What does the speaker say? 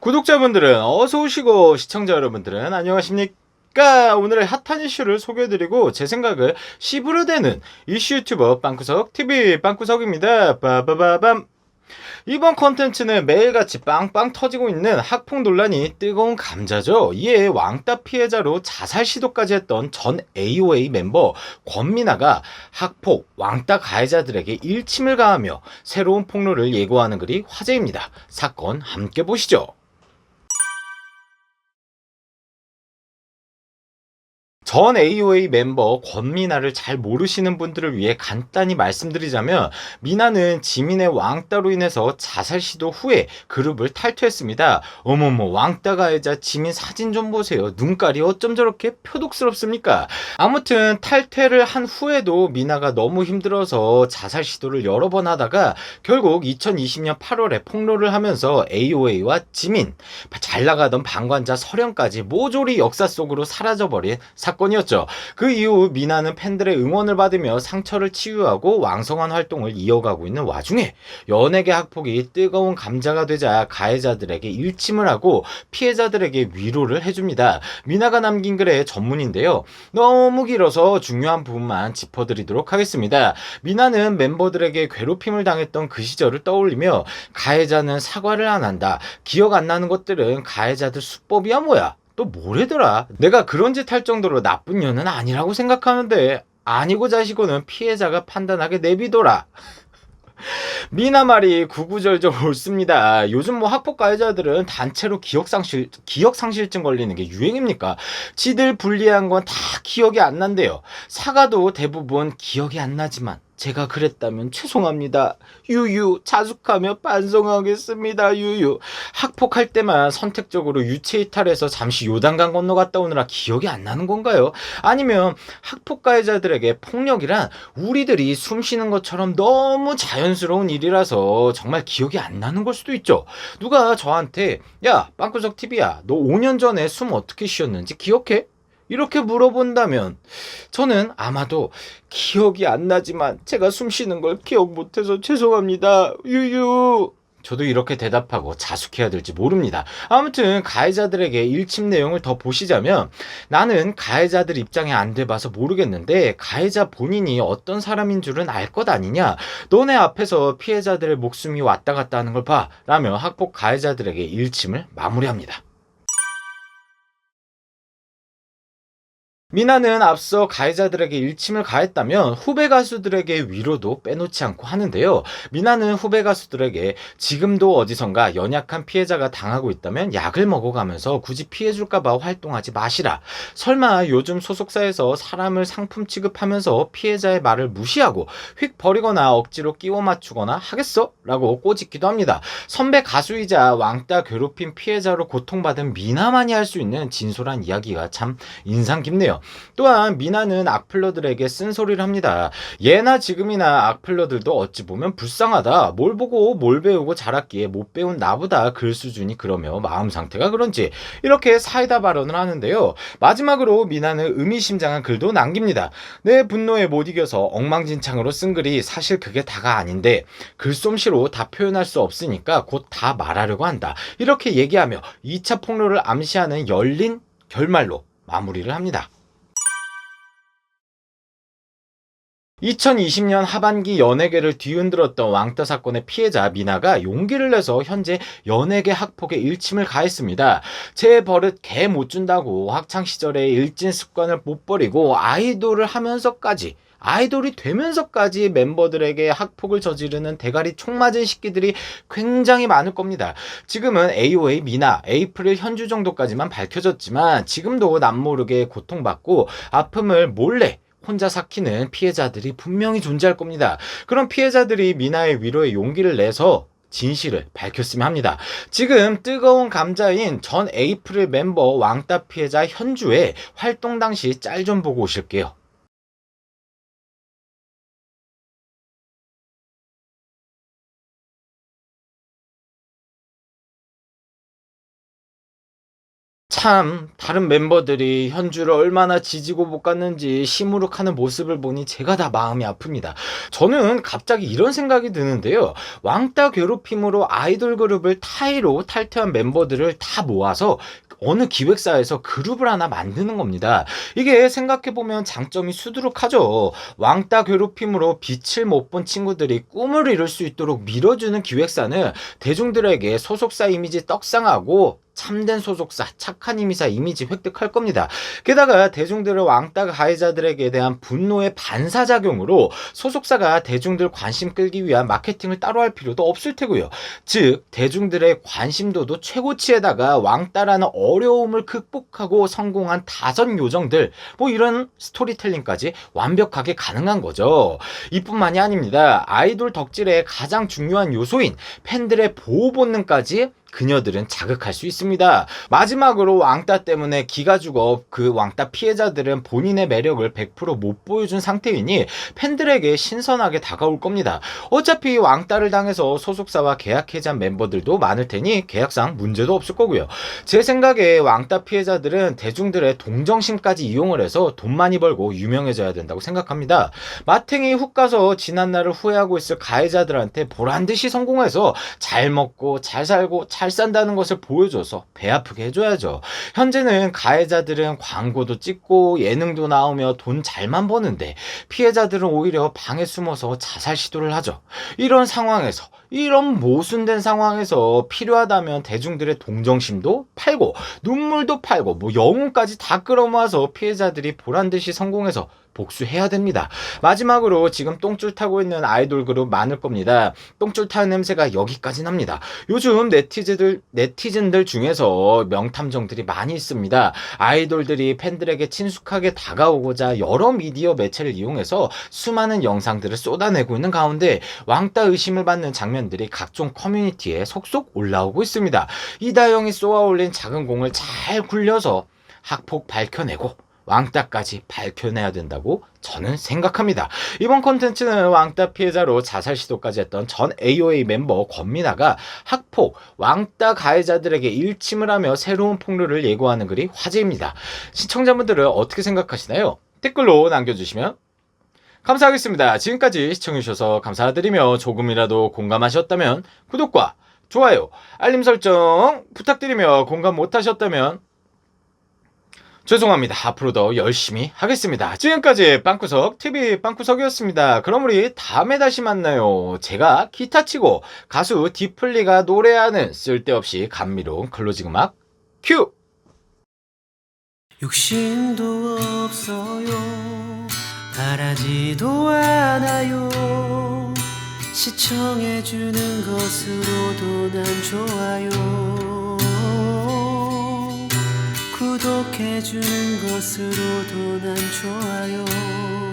구독자분들은 어서 오시고 시청자 여러분들은 안녕하십니까 오늘의 핫한 이슈를 소개해드리고 제 생각을 씹으로 대는 이슈 유튜버 빵구석 TV 빵구석입니다 빠바바밤 이번 컨텐츠는 매일같이 빵빵 터지고 있는 학폭 논란이 뜨거운 감자죠. 이에 왕따 피해자로 자살 시도까지 했던 전 AOA 멤버 권미나가 학폭, 왕따 가해자들에게 일침을 가하며 새로운 폭로를 예고하는 글이 화제입니다. 사건 함께 보시죠. 전 AOA 멤버 권미나를 잘 모르시는 분들을 위해 간단히 말씀드리자면 미나는 지민의 왕따로 인해서 자살 시도 후에 그룹을 탈퇴했습니다. 어머머 왕따 가해자 지민 사진 좀 보세요. 눈깔이 어쩜 저렇게 표독스럽습니까? 아무튼 탈퇴를 한 후에도 미나가 너무 힘들어서 자살 시도를 여러 번 하다가 결국 2020년 8월에 폭로를 하면서 AOA와 지민 잘 나가던 방관자 설현까지 모조리 역사 속으로 사라져버린 사건 이었죠. 그 이후 미나는 팬들의 응원을 받으며 상처를 치유하고 왕성한 활동을 이어가고 있는 와중에 연예계 학폭이 뜨거운 감자가 되자 가해자들에게 일침을 하고 피해자들에게 위로를 해줍니다. 미나가 남긴 글의 전문인데요. 너무 길어서 중요한 부분만 짚어드리도록 하겠습니다. 미나는 멤버들에게 괴롭힘을 당했던 그 시절을 떠올리며 가해자는 사과를 안 한다. 기억 안 나는 것들은 가해자들 수법이야 뭐야. 또 뭐래더라? 내가 그런 짓 할 정도로 나쁜 년은 아니라고 생각하는데 아니고 자시고는 피해자가 판단하게 내비둬라. 미나 말이 구구절절 옳습니다. 요즘 뭐 학폭 가해자들은 단체로 기억상실, 기억상실증 걸리는 게 유행입니까? 지들 불리한 건 다 기억이 안 난대요. 사과도 대부분 기억이 안 나지만 제가 그랬다면 죄송합니다. 유유 자숙하며 반성하겠습니다. 유유 학폭할 때만 선택적으로 유체 이탈해서 잠시 요단강 건너갔다 오느라 기억이 안 나는 건가요? 아니면 학폭 가해자들에게 폭력이란 우리들이 숨 쉬는 것처럼 너무 자연스러운 일이라서 정말 기억이 안 나는 걸 수도 있죠. 누가 저한테 야 빵꾸석 TV야 너 5년 전에 숨 어떻게 쉬었는지 기억해? 이렇게 물어본다면 저는 아마도 기억이 안 나지만 제가 숨 쉬는 걸 기억 못해서 죄송합니다. 유유. 저도 이렇게 대답하고 자숙해야 될지 모릅니다. 아무튼 가해자들에게 일침 내용을 더 보시자면 나는 가해자들 입장에 안 돼봐서 모르겠는데 가해자 본인이 어떤 사람인 줄은 알 것 아니냐? 너네 앞에서 피해자들의 목숨이 왔다 갔다 하는 걸 봐. 라며 학폭 가해자들에게 일침을 마무리합니다. 미나는 앞서 가해자들에게 일침을 가했다면 후배 가수들에게 위로도 빼놓지 않고 하는데요. 미나는 후배 가수들에게 지금도 어디선가 연약한 피해자가 당하고 있다면 약을 먹어가면서 굳이 피해줄까봐 활동하지 마시라. 설마 요즘 소속사에서 사람을 상품 취급하면서 피해자의 말을 무시하고 휙 버리거나 억지로 끼워 맞추거나 하겠어? 라고 꼬집기도 합니다. 선배 가수이자 왕따 괴롭힘 피해자로 고통받은 미나만이 할 수 있는 진솔한 이야기가 참 인상 깊네요. 또한 미나는 악플러들에게 쓴소리를 합니다. 예나 지금이나 악플러들도 어찌 보면 불쌍하다. 뭘 보고 뭘 배우고 자랐기에 못 배운 나보다 글 수준이 그러며 마음 상태가 그런지 이렇게 사이다 발언을 하는데요. 마지막으로 미나는 의미심장한 글도 남깁니다. 내 분노에 못 이겨서 엉망진창으로 쓴 글이 사실 그게 다가 아닌데 글솜씨로 다 표현할 수 없으니까 곧 다 말하려고 한다. 이렇게 얘기하며 2차 폭로를 암시하는 열린 결말로 마무리를 합니다. 2020년 하반기 연예계를 뒤흔들었던 왕따 사건의 피해자 미나가 용기를 내서 현재 연예계 학폭에 일침을 가했습니다. 제 버릇 개 못 준다고 학창 시절에 일진 습관을 못 버리고 아이돌을 하면서까지 아이돌이 되면서까지 멤버들에게 학폭을 저지르는 대가리 총 맞은 식기들이 굉장히 많을 겁니다. 지금은 AOA 미나, 에이프릴 현주 정도까지만 밝혀졌지만 지금도 남모르게 고통받고 아픔을 몰래 혼자 삭히는 피해자들이 분명히 존재할 겁니다. 그런 피해자들이 미나의 위로에 용기를 내서 진실을 밝혔으면 합니다. 지금 뜨거운 감자인 전 에이프릴 멤버 왕따 피해자 현주의 활동 당시 짤 좀 보고 오실게요. 참 다른 멤버들이 현주를 얼마나 지지고 볶았는지 시무룩하는 모습을 보니 제가 다 마음이 아픕니다. 저는 갑자기 이런 생각이 드는데요. 왕따 괴롭힘으로 아이돌 그룹을 타이로 탈퇴한 멤버들을 다 모아서 어느 기획사에서 그룹을 하나 만드는 겁니다. 이게 생각해보면 장점이 수두룩하죠. 왕따 괴롭힘으로 빛을 못 본 친구들이 꿈을 이룰 수 있도록 밀어주는 기획사는 대중들에게 소속사 이미지 떡상하고 참된 소속사, 착한 이미사 이미지 획득할 겁니다. 게다가 대중들의 왕따 가해자들에게 대한 분노의 반사작용으로 소속사가 대중들 관심 끌기 위한 마케팅을 따로 할 필요도 없을 테고요. 즉, 대중들의 관심도도 최고치에다가 왕따라는 어려움을 극복하고 성공한 다선 요정들, 뭐 이런 스토리텔링까지 완벽하게 가능한 거죠. 이뿐만이 아닙니다. 아이돌 덕질의 가장 중요한 요소인 팬들의 보호 본능까지 그녀들은 자극할 수 있습니다. 마지막으로 왕따 때문에 기가 죽어 그 왕따 피해자들은 본인의 매력을 100%못 보여준 상태이니 팬들에게 신선하게 다가올 겁니다. 어차피 왕따를 당해서 소속사와 계약 해지한 멤버들도 많을 테니 계약상 문제도 없을 거고요. 제 생각에 왕따 피해자들은 대중들의 동정심까지 이용을 해서 돈 많이 벌고 유명해져야 된다고 생각합니다. 마탱이 훅 가서 지난 날을 후회하고 있을 가해자들한테 보란 듯이 성공해서 잘 먹고 잘 살고 잘 산다는 것을 보여줘서 배 아프게 해줘야죠. 현재는 가해자들은 광고도 찍고 예능도 나오며 돈 잘만 버는데 피해자들은 오히려 방에 숨어서 자살 시도를 하죠. 이런 상황에서 이런 모순된 상황에서 필요하다면 대중들의 동정심도 팔고 눈물도 팔고 뭐 영혼까지 다 끌어모아서 피해자들이 보란 듯이 성공해서 복수해야 됩니다. 마지막으로 지금 똥줄 타고 있는 아이돌 그룹 많을 겁니다. 똥줄 타는 냄새가 여기까지 납니다. 요즘 네티즌들 네티즌들 중에서 명탐정들이 많이 있습니다. 아이돌들이 팬들에게 친숙하게 다가오고자 여러 미디어 매체를 이용해서 수많은 영상들을 쏟아내고 있는 가운데 왕따 의심을 받는 장면 들이 각종 커뮤니티에 속속 올라오고 있습니다. 이다영이 쏘아 올린 작은 공을 잘 굴려서 학폭 밝혀내고 왕따까지 밝혀내야 된다고 저는 생각합니다. 이번 콘텐츠는 왕따 피해자로 자살 시도까지 했던 전 AOA 멤버 권민아가 학폭, 왕따 가해자들에게 일침을 하며 새로운 폭로를 예고하는 글이 화제입니다. 시청자분들은 어떻게 생각하시나요? 댓글로 남겨주시면 감사하겠습니다. 지금까지 시청해주셔서 감사드리며 조금이라도 공감하셨다면 구독과 좋아요, 알림 설정 부탁드리며 공감 못하셨다면 죄송합니다. 앞으로도 열심히 하겠습니다. 지금까지 빵구석 TV 빵구석이었습니다. 그럼 우리 다음에 다시 만나요. 제가 기타 치고 가수 디플리가 노래하는 쓸데없이 감미로운 클로징 음악 큐! 욕심도 없어요 바라지도 않아요. 시청해주는 것으로도 난 좋아요. 구독해주는 것으로도 난 좋아요